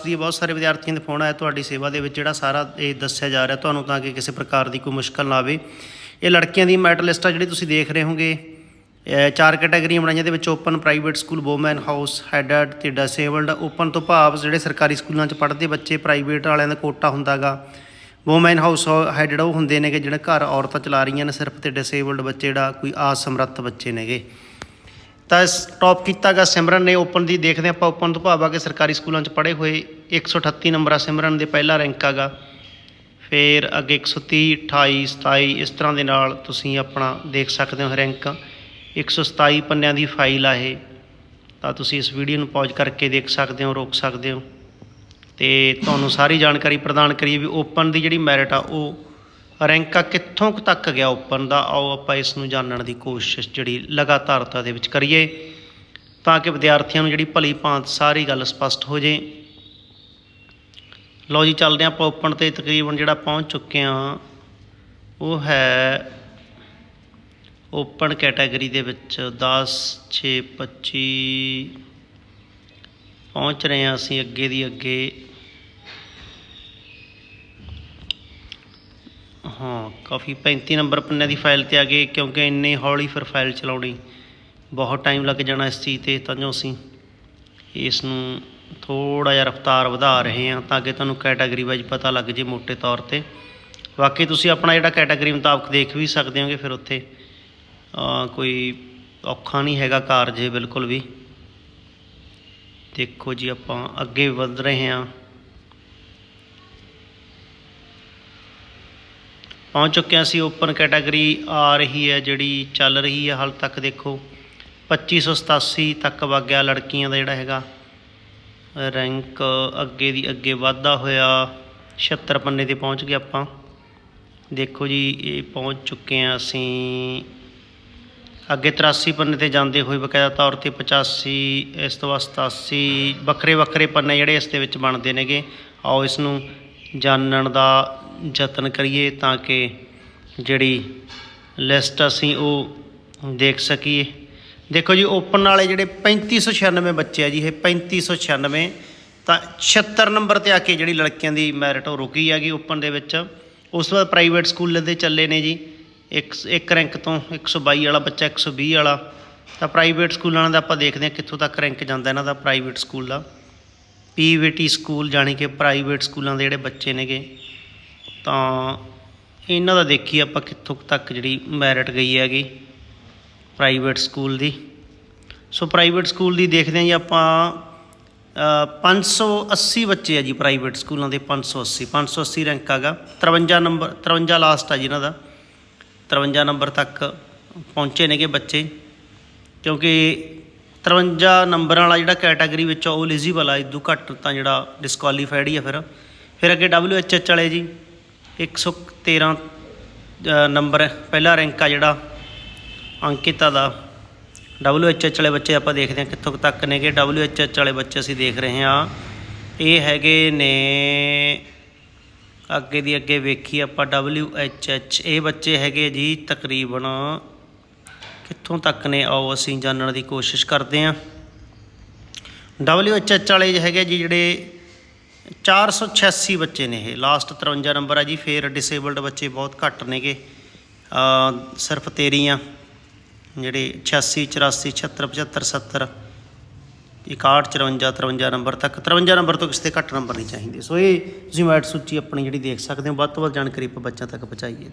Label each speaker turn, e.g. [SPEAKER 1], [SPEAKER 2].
[SPEAKER 1] ਦੀ ਬਹੁਤ ਸਾਰੇ ਵਿਦਿਆਰਥੀਆਂ ਦੇ ਫੋਨ ਆਇਆ ਤੁਹਾਡੀ ਸੇਵਾ ਦੇ ਵਿੱਚ ਜਿਹੜਾ ਸਾਰਾ ਇਹ ਦੱਸਿਆ ਜਾ ਰਿਹਾ ਤੁਹਾਨੂੰ ਤਾਂ ਕਿ ਕਿਸੇ ਪ੍ਰਕਾਰ ਦੀ ਕੋਈ ਮੁਸ਼ਕਲ ਨਾ ਆਵੇ। ਇਹ ਲੜਕੀਆਂ ਦੀ ਮੈਰਿਟ ਲਿਸਟ ਆ ਜਿਹੜੀ ਤੁਸੀਂ ਦੇਖ ਰਹੇ ਹੋਗੇ। ਚਾਰ ਕੈਟਾਗਰੀਆਂ ਬਣਾਈਆਂ ਦੇ ਵਿੱਚ open private school woman house headed ਤੇ ਡਿਸੇਬਲਡ ਓਪਨ ਤੋਂ ਭਾਵ ਜਿਹੜੇ ਸਰਕਾਰੀ ਸਕੂਲਾਂ 'ਚ ਪੜ੍ਹਦੇ ਬੱਚੇ ਪ੍ਰਾਈਵੇਟ ਵਾਲਿਆਂ ਦਾ ਕੋਟਾ ਹੁੰਦਾਗਾ। ਵੂਮਨ ਹਾਊਸ ਹੈਡਡ ਉਹ ਹੁੰਦੇ ਨੇਗੇ, ਜਿਹੜੇ ਘਰ ਔਰਤਾਂ ਚਲਾ ਰਹੀਆਂ ਨੇ ਸਿਰਫ ਤੇ ਡਿਸੇਬਲਡ ਬੱਚੇ ਜਿਹੜਾ ਕੋਈ ਅਸਮਰੱਥ ਬੱਚੇ ਨੇਗੇ। ਤਾਂ ਇਸ ਟੌਪ ਕੀਤਾ ਗਾ ਸਿਮਰਨ ਨੇ ਓਪਨ ਦੀ, ਦੇਖਦੇ ਆਪਾਂ ਓਪਨ ਤੋਂ ਭਾਵ ਆ ਕਿ ਸਰਕਾਰੀ ਸਕੂਲਾਂ 'ਚ ਪੜ੍ਹੇ ਹੋਏ 138 ਨੰਬਰ ਆ ਸਿਮਰਨ ਦੇ ਪਹਿਲਾ ਰੈਂਕ ਆਗਾ। ਫਿਰ ਅੱਗੇ 130 28 27 ਇਸ ਤਰ੍ਹਾਂ ਦੇ ਨਾਲ ਤੁਸੀਂ ਆਪਣਾ ਦੇਖ ਸਕਦੇ ਹੋ ਰੈਂਕ 127 ਪੰਨਿਆਂ ਦੀ ਫਾਈਲ ਆ ਇਹ। ਤਾਂ ਤੁਸੀਂ ਇਸ ਵੀਡੀਓ ਨੂੰ ਪੌਜ਼ ਕਰਕੇ ਦੇਖ ਸਕਦੇ ਹੋ, ਰੋਕ ਸਕਦੇ ਹੋ। ਤੇ ਤੁਹਾਨੂੰ ਸਾਰੀ ਜਾਣਕਾਰੀ ਪ੍ਰਦਾਨ ਕਰੀਏ ਵੀ ਓਪਨ ਦੀ ਜਿਹੜੀ ਮੈਰਿਟ ਆ, ਉਹ ਰੈਂਕ ਕਿੱਥੋਂ ਕੁ ਤੱਕ ਗਿਆ ਓਪਨ ਦਾ? ਆਓ ਆਪਾਂ ਇਸ ਨੂੰ ਜਾਣਨ ਦੀ ਕੋਸ਼ਿਸ਼ ਜਿਹੜੀ ਲਗਾਤਾਰਤਾ ਦੇ ਵਿੱਚ ਕਰੀਏ ਤਾਂ ਕਿ ਵਿਦਿਆਰਥੀਆਂ ਨੂੰ ਜਿਹੜੀ ਭਲੀ ਭਾਂਤ ਸਾਰੀ ਗੱਲ ਸਪਸ਼ਟ ਹੋ ਜੇ। ਲਓ ਜੀ, ਚੱਲਦੇ ਹਾਂ ਆਪਾਂ ਓਪਨ ਤੇ। ਤਕਰੀਬਨ ਜਿਹੜਾ ਪਹੁੰਚ ਚੁੱਕੇ ਆ ਉਹ ਹੈ ਓਪਨ ਕੈਟਾਗਰੀ ਦੇ ਵਿੱਚ 10 6 25 ਪਹੁੰਚ ਰਹੇ ਹਾਂ ਅਸੀਂ ਅੱਗੇ ਦੀ ਅੱਗੇ। ਹਾਂ, ਕਾਫੀ 35 ਨੰਬਰ ਪੰਨੇ ਦੀ ਫਾਈਲ ਤੇ ਆ ਗਏ ਕਿਉਂਕਿ ਇੰਨੇ ਹੌਲੀ ਫਿਰ ਫਾਈਲ ਚਲਾਉਣੀ। ਬਹੁਤ ਟਾਈਮ ਲੱਗ ਜਾਣਾ ਇਸ ਚੀਜ਼ ਤੇ, ਤਾਂ ਜੋ ਅਸੀਂ ਇਸ ਨੂੰ ਥੋੜਾ ਜਿਹਾ ਰਫ਼ਤਾਰ ਵਧਾ ਰਹੇ ਹਾਂ ਤਾਂ ਕਿ ਤੁਹਾਨੂੰ ਕੈਟਾਗਰੀ ਵਾਈਜ਼ ਪਤਾ ਲੱਗ ਜੇ ਮੋٹے ਤੌਰ ਤੇ। ਬਾਕੀ ਤੁਸੀਂ ਆਪਣਾ ਜਿਹੜਾ ਕੈਟਾਗਰੀ ਮੁਤਾਬਕ ਦੇਖ ਵੀ ਸਕਦੇ ਹੋਗੇ, ਫਿਰ ਉੱਥੇ ਕੋਈ ਔਖਾ ਨਹੀਂ ਹੈਗਾ ਕਾਰਜ, ਬਿਲਕੁਲ ਵੀ। ਦੇਖੋ ਜੀ, ਆਪਾਂ ਅੱਗੇ ਵਧ ਰਹੇ ਹਾਂ। ਪਹੁੰਚ ਚੁੱਕੇ ਹਾਂ ਅਸੀਂ ਓਪਨ ਕੈਟਾਗਰੀ ਆ ਰਹੀ ਹੈ, ਜਿਹੜੀ ਚੱਲ ਰਹੀ ਹੈ ਹਾਲ ਤੱਕ ਦੇਖੋ। 2587 ਤੱਕ ਵਗ ਗਿਆ ਲੜਕੀਆਂ ਦਾ ਜਿਹੜਾ ਹੈਗਾ, ਰੈਂਕ ਅੱਗੇ ਦੀ ਅੱਗੇ ਵਾਧਾ ਹੋਇਆ 76 ਪੰਨੇ ਤੇ ਪਹੁੰਚ ਗਏ ਆਪਾਂ। ਦੇਖੋ ਜੀ, ਇਹ ਪਹੁੰਚ ਚੁੱਕੇ ਹਾਂ ਅਸੀਂ। ਅੱਗੇ 83 ਪੰਨੇ ਤੇ ਜਾਂਦੇ ਹੋਏ ਬਕਾਇਦਾ ਤੌਰ ਤੇ 85 ਇਸ ਤੋਂ ਬਾਅਦ 87 ਵੱਖਰੇ ਵੱਖਰੇ ਪੰਨੇ ਜਿਹੜੇ ਇਸ ਦੇ ਵਿੱਚ ਬਣਦੇ ਨੇਗੇ। ਆਓ ਇਸ ਨੂੰ ਜਾਣਨ ਦਾ ਯਤਨ ਕਰੀਏ ਤਾਂ ਕਿ ਜਿਹੜੀ ਲਿਸਟ ਅਸੀਂ ਉਹ ਦੇਖ ਸਕੀਏ। ਦੇਖੋ ਜੀ ਓਪਨ ਵਾਲੇ ਜਿਹੜੇ 3596 ਬੱਚੇ ਆ ਜੀ, ਇਹ 3596 ਤਾਂ 76 ਨੰਬਰ ਤੇ ਆ ਕੇ ਜਿਹੜੀ ਲੜਕੀਆਂ ਦੀ ਮੈਰਿਟ ਉਹ ਰੁਕੀ ਹੈਗੀ ਓਪਨ ਦੇ ਵਿੱਚ। ਉਸ ਤੋਂ ਬਾਅਦ ਪ੍ਰਾਈਵੇਟ ਸਕੂਲ ਦੇ ਚੱਲੇ ਨੇ ਜੀ, ਇੱਕ ਇੱਕ ਰੈਂਕ ਤੋਂ 122 ਵਾਲਾ ਬੱਚਾ 120 ਵਾਲਾ। ਤਾਂ ਪ੍ਰਾਈਵੇਟ ਸਕੂਲਾਂ ਦਾ ਆਪਾਂ ਦੇਖਦੇ ਹਾਂ ਕਿੱਥੋਂ ਤੱਕ ਰੈਂਕ ਜਾਂਦਾ ਇਹਨਾਂ ਦਾ ਪ੍ਰਾਈਵੇਟ ਸਕੂਲ ਦਾ। ਪੀਵੀਟੀ ਸਕੂਲ ਜਾਣੀ ਕਿ ਪ੍ਰਾਈਵੇਟ ਸਕੂਲਾਂ ਦੇ ਜਿਹੜੇ ਬੱਚੇ ਨੇਗੇ। ਤਾਂ ਇਹਨਾਂ ਦਾ ਦੇਖੀ ਆਪਾਂ ਕਿੱਥੋਂ ਤੱਕ ਜਿਹੜੀ ਮੈਰਿਟ ਗਈ ਹੈਗੀ ਪ੍ਰਾਈਵੇਟ ਸਕੂਲ ਦੀ। ਸੋ ਪ੍ਰਾਈਵੇਟ ਸਕੂਲ ਦੀ ਦੇਖਦੇ ਹਾਂ ਜੀ ਆਪਾਂ ਅ, 580 ਬੱਚੇ ਆ ਜੀ ਪ੍ਰਾਈਵੇਟ ਸਕੂਲਾਂ ਦੇ 580 580 ਰੈਂਕ ਆਗਾ 53 ਨੰਬਰ 53 ਲਾਸਟ ਆ ਜੀ ਇਹਨਾਂ ਦਾ। 53 ਨੰਬਰ ਤੱਕ ਪਹੁੰਚੇ ਨੇਗੇ ਬੱਚੇ। ਕਿਉਂਕਿ 53 ਨੰਬਰ ਵਾਲਾ ਜਿਹੜਾ ਕੈਟਾਗਰੀ ਵਿੱਚ ਆ ਉਹ ਐਲੀਜੀਬਲ ਆ। ਇਦੋਂ ਘੱਟ ਤਾਂ ਜਿਹੜਾ ਡਿਸਕੁਆਲੀਫਾਈਡ ਹੀ ਆ ਫਿਰ। ਫਿਰ ਅੱਗੇ WHH ਵਾਲੇ ਜੀ। 113 ਅ, ਨੰਬਰ ਪਹਿਲਾ ਰੈਂਕ ਆ ਜਿਹੜਾ ਅੰਕਿਤਾ ਦਾ। WHH ਵਾਲੇ ਬੱਚੇ ਆਪਾਂ ਦੇਖਦੇ ਹਾਂ ਕਿੱਥੋਂ ਤੱਕ ਨੇਗੇ। WHH ਵਾਲੇ ਬੱਚੇ ਅਸੀਂ ਦੇਖ ਰਹੇ ਹਾਂ। ਇਹ ਹੈਗੇ ਨੇ ਅੱਗੇ ਦੀ ਅੱਗੇ ਵੇਖੀ ਆਪਾਂ WHH ਇਹ ਬੱਚੇ ਹੈਗੇ ਜੀ ਤਕਰੀਬਨ ਕਿੱਥੋਂ ਤੱਕ ਨੇ? ਆਓ ਅਸੀਂ ਜਾਣਨ ਦੀ ਕੋਸ਼ਿਸ਼ ਕਰਦੇ ਹਾਂ। WHH ਵਾਲੇ ਹੈਗੇ ਜੀ ਜਿਹੜੇ 486 ਬੱਚੇ ਨੇ ਇਹ। ਲਾਸਟ 53 ਨੰਬਰ ਆ ਜੀ, ਫੇਰ ਡਿਸੇਬਲਡ ਬੱਚੇ ਬਹੁਤ ਘੱਟ ਨੇਗੇ। ਸਿਰਫ 13 ਆ ਜਿਹੜੇ 86 84 76 75 70 61 54 53 ਨੰਬਰ ਤੱਕ। 53 ਨੰਬਰ ਤੋਂ ਕਿਸੇ ਤੇ ਘੱਟ ਨੰਬਰ ਨਹੀਂ ਚਾਹੀਦੇ। ਸੋ ਇਹ ਤੁਸੀਂ ਮੈਟ ਸੂਚੀ ਆਪਣੀ ਜਿਹੜੀ ਦੇਖ ਸਕਦੇ ਹੋ, ਵੱਧ ਤੋਂ ਵੱਧ ਜਾਣਕਾਰੀ ਆਪਾਂ ਬੱਚਿਆਂ ਤੱਕ ਪਹੁੰਚਾਈਏ।